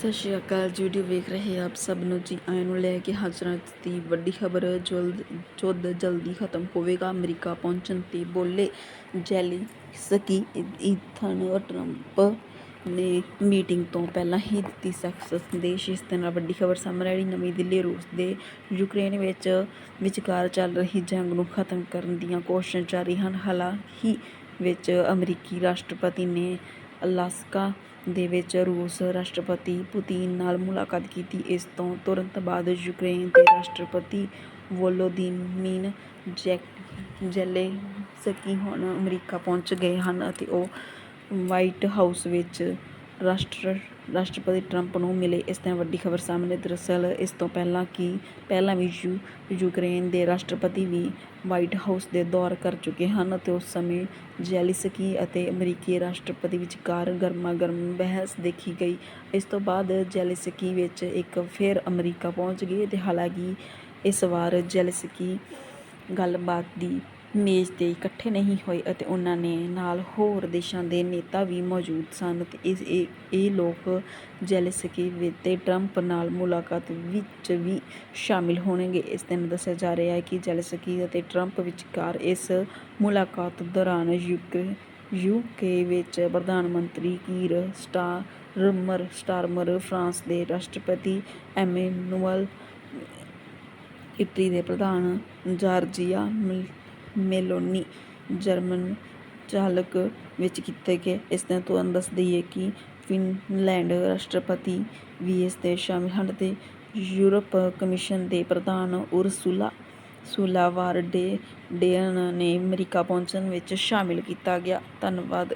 ਸਤਿ ਸ਼੍ਰੀ ਅਕਾਲ ਜੀ, ਵੀਡੀਓ ਵੇਖ ਰਹੇ ਆਪ ਸਭ ਨੂੰ ਜੀ। ਆਇਆਂ ਨੂੰ ਲੈ ਕੇ ਹਾਜ਼ਰਾਂ ਦੀ ਵੱਡੀ ਖਬਰ, ਜਲਦ, ਜੁੱਧ ਜਲਦੀ ਖਤਮ ਹੋਵੇਗਾ। ਅਮਰੀਕਾ ਪਹੁੰਚਣ ਤੇ ਬੋਲੇ ਜੈਲੀ ਸਕੀ ਇਥਨ ਟਰੰਪ ਨੇ ਮੀਟਿੰਗ ਤੋਂ ਪਹਿਲਾਂ ਹੀ ਦਿੱਤੀ ਸਖਤ ਸੰਦੇਸ਼। ਇਸ ਦੇ ਨਾਲ ਵੱਡੀ ਖਬਰ ਸਾਹਮਣੇ ਆਈ। ਨਵੀਂ ਦਿੱਲੀ, ਰੂਸ ਦੇ ਯੂਕਰੇਨ ਵਿੱਚ ਵਿਚਕਾਰ ਚੱਲ ਰਹੀ ਜੰਗ ਨੂੰ ਖਤਮ ਕਰਨ ਦੀਆਂ ਕੋਸ਼ਿਸ਼ਾਂ ਜਾਰੀ ਹਨ। ਹਾਲਾਂਕਿ ਵਿੱਚ ਅਮਰੀਕੀ ਰਾਸ਼ਟਰਪਤੀ ਨੇ ਅਲਾਸਕਾ ਦੇ ਵਿੱਚ ਰੂਸ ਰਾਸ਼ਟਰਪਤੀ ਪੁਤਿਨ ਨਾਲ ਮੁਲਾਕਾਤ ਕੀਤੀ। ਇਸ ਤੋਂ ਤੁਰੰਤ ਬਾਅਦ ਯੂਕਰੇਨ ਦੇ ਰਾਸ਼ਟਰਪਤੀ ਵੋਲੋਦੀਮੀਰ ਜ਼ੈਕ ਜ਼ੈਲੇਂਸਕੀ ਹੁਣ ਅਮਰੀਕਾ ਪਹੁੰਚ ਗਏ ਹਨ ਅਤੇ ਉਹ ਵਾਈਟ ਹਾਊਸ ਵਿੱਚ ਰਾਸ਼ਟਰ, ਰਾਸ਼ਟਰਪਤੀ ਟਰੰਪ ਨੂੰ ਮਿਲੇ ਇਸ ਤਰ੍ਹਾਂ ਵੱਡੀ ਖਬਰ ਸਾਹਮਣੇ। ਦਰਅਸਲ, ਇਸ ਤੋਂ ਪਹਿਲਾਂ ਕਿ ਪਹਿਲਾਂ ਵੀ ਯੂ, ਯੂਕਰੇਨ ਦੇ ਰਾਸ਼ਟਰਪਤੀ ਵੀ ਵਾਈਟ ਹਾਊਸ ਦੇ ਦੌਰ ਕਰ ਚੁੱਕੇ ਹਨ ਅਤੇ ਉਸ ਸਮੇਂ ਜ਼ੈਲਿਸਕੀ ਅਤੇ ਅਮਰੀਕੀ ਰਾਸ਼ਟਰਪਤੀ ਵਿਚਕਾਰ ਗਰਮਾ ਗਰਮ ਬਹਿਸ ਦੇਖੀ ਗਈ। ਇਸ ਤੋਂ ਬਾਅਦ ਜ਼ੈਲਿਸਕੀ ਵਿੱਚ ਇੱਕ ਫਿਰ ਅਮਰੀਕਾ ਪਹੁੰਚ ਗਏ ਅਤੇ ਹਾਲਾਂਕਿ ਇਸ ਵਾਰ ਜ਼ੈਲਿਸਕੀ ਗੱਲਬਾਤ ਦੀ ਮੇਜ਼ ਤੇ ਇਕੱਠੇ ਨਹੀਂ ਹੋਏ ਅਤੇ ਉਹਨਾਂ ਨੇ ਨਾਲ ਹੋਰ ਦੇਸ਼ਾਂ ਦੇ ਨੇਤਾ ਵੀ ਮੌਜੂਦ ਸਨ ਅਤੇ ਇਸ ਇਹ ਇਹ ਲੋਕ ਜ਼ੈਲੈਂਸਕੀ ਅਤੇ ਟਰੰਪ ਨਾਲ ਮੁਲਾਕਾਤ ਵਿੱਚ ਵੀ ਸ਼ਾਮਿਲ ਹੋਣਗੇ। ਇਸ ਦਿਨ ਦੱਸਿਆ ਜਾ ਰਿਹਾ ਹੈ ਕਿ ਜ਼ੈਲੈਂਸਕੀ ਅਤੇ ਟਰੰਪ ਵਿਚਕਾਰ ਇਸ ਮੁਲਾਕਾਤ ਦੌਰਾਨ ਯੂਕ ਯੂਕੇ ਵਿੱਚ ਪ੍ਰਧਾਨ ਮੰਤਰੀ ਕੀਰ ਸਟਾਰਮਰ ਸਟਾਰਮਰ ਫਰਾਂਸ ਦੇ ਰਾਸ਼ਟਰਪਤੀ ਐਮੈਨੂਅਲ ਇਟਲੀ ਦੇ ਪ੍ਰਧਾਨ ਜਾਰਜੀਆ ਮੈਲ- ਮੇਲੋਨੀ ਜਰਮਨ ਚਾਲਕ ਵਿੱਚ ਕੀਤੇ ਗਏ। ਇਸ ਦਿਨ ਤੁਹਾਨੂੰ ਦੱਸ ਦਈਏ ਕਿ ਫਿਨਲੈਂਡ ਰਾਸ਼ਟਰਪਤੀ ਵੀ ਇਸ ਦੇ ਸ਼ਾਮਿਲ ਹਨ ਤੇ ਯੂਰਪ ਕਮਿਸ਼ਨ ਦੇ ਪ੍ਰਧਾਨ ਉਰਸੁਲਾ ਸੁਲਾ ਡੇ ਡੇਨ ਨੇ ਅਮਰੀਕਾ ਪਹੁੰਚਣ ਵਿੱਚ ਸ਼ਾਮਿਲ ਕੀਤਾ ਗਿਆ। ਧੰਨਵਾਦ।